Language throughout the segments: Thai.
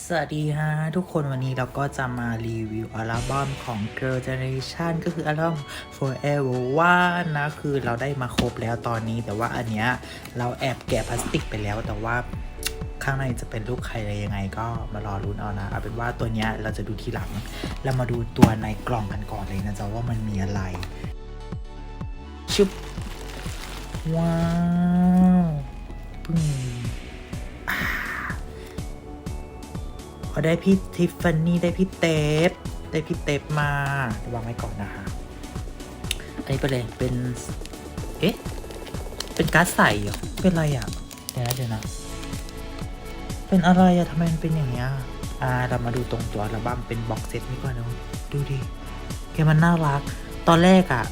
สวัสดีฮะทุกคนวันนี้เราก็จะมารีวิวอัลบั้มของ Girl Generation ก็คืออัลบั้ม Forever One นะ คือเราได้มาครบแล้วตอนนี้ แต่ว่าอันเนี้ยเราแอบแกะพลาสติกไปแล้ว แต่ว่าข้างในจะเป็นรูปใครอะไรยังไงก็มารอรุ้นเอานะ เอาเป็นว่าตัวเนี้ยเราจะดูทีหลัง เรามาดูตัวในกล่องกันก่อนเลยนะจ๊ะว่ามันมีอะไร ชุบว้าวปึ้ง พอได้พี่ทิฟฟานี่ได้พี่เตฟได้พี่เตฟมาวางไว้ก่อนนะคะอันนี้ไปเลยเป็นเอ๊ะเป็นการ์ดใสเหรอเป็นอะไรอะเดี๋ยวนะเดี๋ยวนะเป็นอะไรอะทำไมมันเป็นอย่างเงี้ยอ่าเรามาดูตรงตัวอัลบั้มเป็นบ็อกเซตนี่ก่อนนะดูดิแกมันน่ารัก ตอนแรกอะ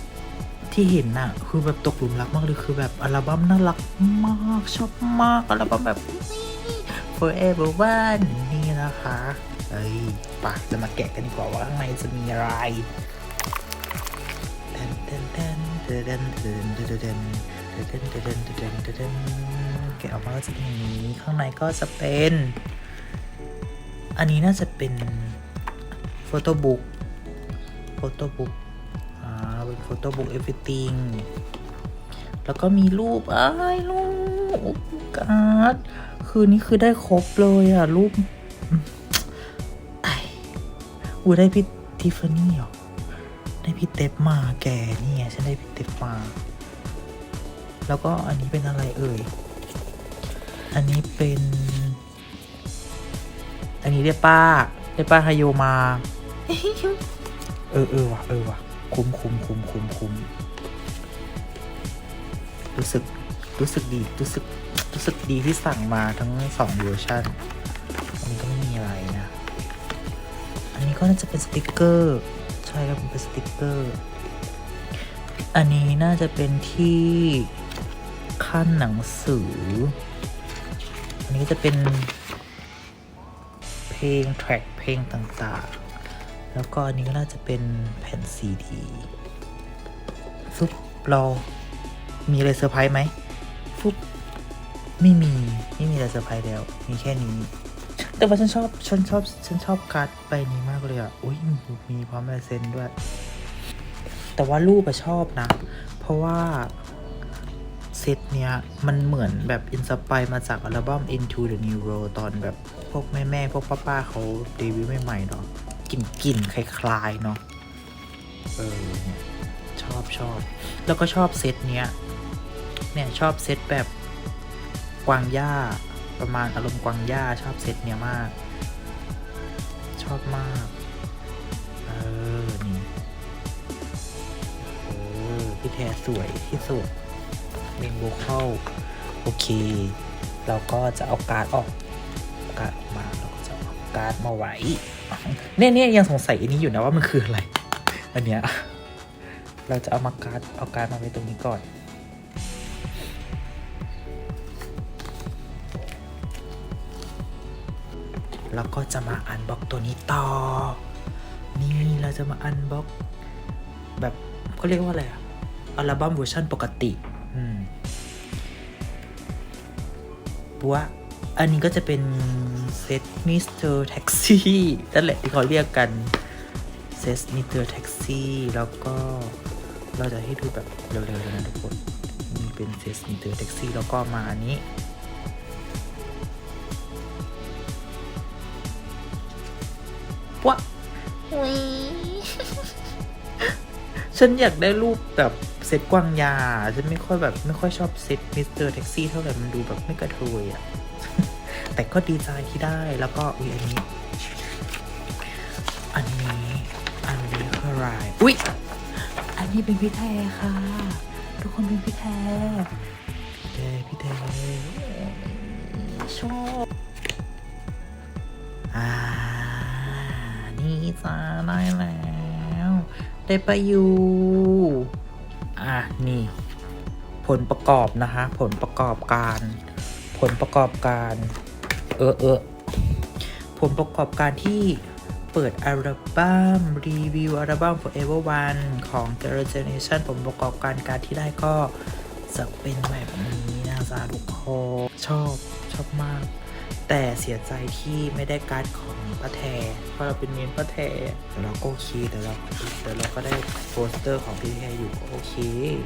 ที่เห็นน่ะ คือแบบตกหลุมรักมากเลยคือแบบอัลบั้มน่ารักมากชอบมากอัลบั้มแบบ Forever One นะคะ เอ้ยปะจะมาแกะกันดีกว่าว่าข้างในจะมีอะไรเดินเดินเดินเดินเดินเดนเดนเดนเดนเดนเดนเดนเดนเดนเดนแกะออกมาก็จะเป็นอย่างนี้ ข้างในก็จะเป็น อันนี้น่าจะเป็นโฟโต้บุ๊กโฟโต้บุ๊กอ่าเป็นโฟโต้บุ๊ก everything แล้วก็มีรูปอ้ายรูปการ์ดคือนี่คือได้ครบเลยอะ รูป ไอ้อูได้พี่ทิฟฟานี่เหรอ ได้พี่เต็บมาแกนี่ไงฉันได้พี่เต็บมา แล้วก็อันนี้เป็นอะไรเอ่ย อันนี้เป็น อันนี้ได้ป้า ได้ป้าฮายโยมา เออเออว่ะเออว่ะคุ้มคุ้มคุ้มคุ้มคุ้มรู้สึก รู้สึกดี รู้สึก รู้สึกดีที่สั่งมาทั้งสองเวอร์ชัน นี้ก็ไม่มีอะไรนะ อันนี้ก็น่าจะเป็นสติกเกอร์ ใช่ครับเป็นสติกเกอร์ อันนี้น่าจะเป็นที่ขั้นหนังสือ อันนี้ก็จะเป็นเพลงแทร็กเพลงต่างๆ แล้วก็อันนี้ก็น่าจะเป็นแผ่นซีดีฟึบเรามีอะไรเซอร์ไพรส์ไหมฟึบไม่มี ไม่มีอะไรเซอร์ไพรส์แล้ว มีแค่นี้ แต่ว่าฉันชอบฉันชอบฉันชอบการ์ดใบนี้มากเลยอะอุ้ยมีพร้อมลายเซ็นด้วย แต่ว่ารูปอะชอบนะ เพราะว่าเซตเนี้ยมันเหมือนแบบอินสปายมาจากอัลบั้ม Into the New World ตอนแบบพวกแม่แม่ๆพวกป้า ๆเขาเดบิวต์ใหม่ ๆ เนาะกลิ่นกลิ่นคล้าย ๆ เนาะเออชอบชอบ แล้วก็ชอบเซตเนี้ยเนี่ยชอบเซตแบบกวางย่า ประมาณอารมณ์กวางย่าชอบเซตเนี้ยมาก ชอบมาก เออ นี่เออพี่แทสวยที่สุดเมนโบเข้าโอเค เราก็จะเอาการ์ดออก การ์ดออกมาเราก็จะเอาการ์ดมาไว้เนี่ยเนี่ยยังสงสัยอันนี้อยู่นะว่ามันคืออะไร อันเนี้ย เราจะเอามาการ์ดเอาการ์ดมาไว้ตรงนี้ก่อน แล้วก็จะมาอันบ็อกตัวนี้ต่อ นี่เราจะมาอันบ็อกแบบเขาเรียกว่าอะไรอะอัลบั้มเวอร์ชันปกติอืมบัวอันนี้ก็จะเป็นเซตมิสเตอร์แท็กซี่นั่นแหละที่เขาเรียกกันเซตมิสเตอร์แท็กซี่แล้วก็เราจะให้ดูแบบเร็วๆนะทุกคนนี่เป็นเซตมิสเตอร์แท็กซี่แล้วก็มาอันนี้ วะอุ๊ยฉันอยากได้รูปแบบเซตกวางยา ฉันไม่ค่อยแบบไม่ค่อยชอบเซตมิสเตอร์แท็กซี่เท่าไหร่มันดูแบบไม่กระเทยอะแต่ก็ดีใจที่ได้แล้วก็อุ้ยอันนี้ อันนี้อันนี้คืออะไรอุ้ยอันนี้เป็นพี่แทค่ะ ทุกคนเป็นพี่แทพี่แทพี่แทชอบ จ้าได้แล้ว ได้ไปอยู่อะ นี่ ผลประกอบนะคะ ผลประกอบการ ผลประกอบการ เออเออผลประกอบการที่เปิดอัลบั้มรีวิวอัลบั้ม Forever One ของ Girl Generation ผลประกอบการการที่ได้ก็จะเป็นแบบนี้นะจ๊ะทุกคนชอบชอบมาก แต่เสียใจที่ไม่ได้การ์ดของป้าแทเพราะเราเป็นเมนป้าแทแต่เราก็โอเคแต่เราแต่เราก็ได้โปสเตอร์ของพี่แทอยู่ก็โอเค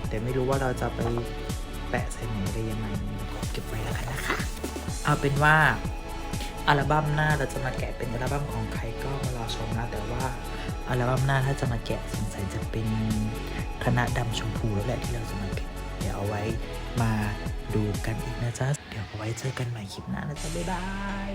แต่ไม่รู้ว่าเราจะไปแปะใส่ไหนได้ยังไงก็เก็บไว้แล้วกันนะคะ เอาเป็นว่าอัลบั้มหน้าเราจะมาแกะเป็นอัลบั้มของใครก็มารอชมนะแต่ว่าอัลบั้มหน้าถ้าจะมาแกะสงสัยจะเป็นคณะดำชมพูแล้วแหละที่เราจะมาแกะเดี๋ยวเอาไว้มาดูกันอีกนะจ๊ะ ไว้เจอกันใหม่คลิปหน้านะจ๊ะบ๊ายบาย